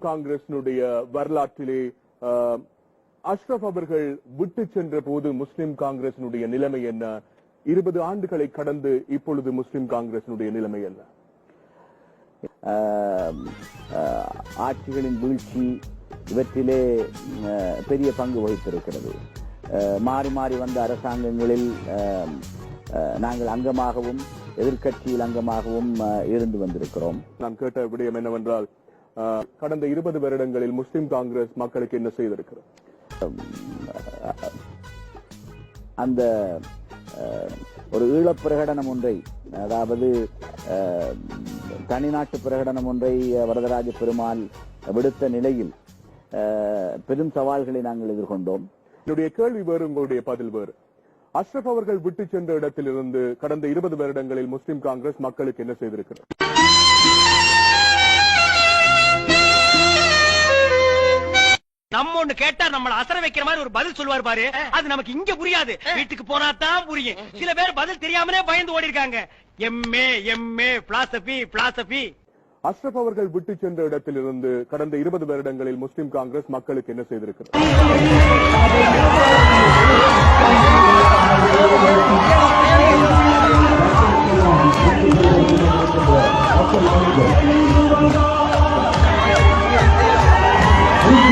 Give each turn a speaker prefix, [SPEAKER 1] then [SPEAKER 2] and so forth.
[SPEAKER 1] காங்கிரசினுடைய வரலாற்றிலே அஷ்ரப் அவர்கள் விட்டு சென்ற போது முஸ்லிம் காங்கிரசினுடைய நிலைமை என்ன? இருபது ஆண்டுகளை கடந்து இப்பொழுது முஸ்லிம் காங்கிரசினுடைய நிலைமை என்ன?
[SPEAKER 2] ஆட்சிகளின் வீழ்ச்சி இவற்றிலே பெரிய பங்கு வகித்திருக்கிறது. மாறி மாறி வந்த அரசாங்கங்களில் நாங்கள் அங்கமாகவும் எதிர்க்கட்சியில் அங்கமாகவும் இருந்து வந்திருக்கிறோம்.
[SPEAKER 1] நான் கேட்ட விடயம் என்னவென்றால் கடந்த இருபது வருடங்களில் முஸ்லிம் காங்கிரஸ் மக்களுக்கு என்ன செய்திருக்கிறது?
[SPEAKER 2] அந்த ஒரு ஈழப் பிரகடனம் ஒன்றை அதாவது தனிநாட்டு பிரகடனம் ஒன்றை வரதராஜ பெருமாள் விடுத்த நிலையில் பெரும் சவால்களை நாங்கள் எதிர்கொண்டோம்.
[SPEAKER 1] என்னுடைய கேள்வி வேறு உங்களுடைய பதில் வேறு. அஷ்ரப் அவர்கள் விட்டு சென்ற இடத்திலிருந்து கடந்த இருபது வருடங்களில் முஸ்லிம் காங்கிரஸ் மக்களுக்கு என்ன செய்திருக்கிறது?
[SPEAKER 3] நம்ம ஒண்ணு கேட்டா நம்மள அசர வைக்கிற மாதிரி ஒரு பதில் சொல்லுவார் பாரு. அது நமக்கு இங்க புரியாது. வீட்டுக்கு போனா தான் புரியும். சில பேர் பதில் தெரியாமலே பயந்து ஓடி இருக்காங்க MA MA philosophy philosophy
[SPEAKER 1] Ashraf அவர்கள் விட்டு சென்ற இடத்திலிருந்து கடந்த இருபது வருடங்களில் முஸ்லிம் காங்கிரஸ் மக்களுக்கு என்ன செய்திருக்கிறது?
[SPEAKER 4] Thank you.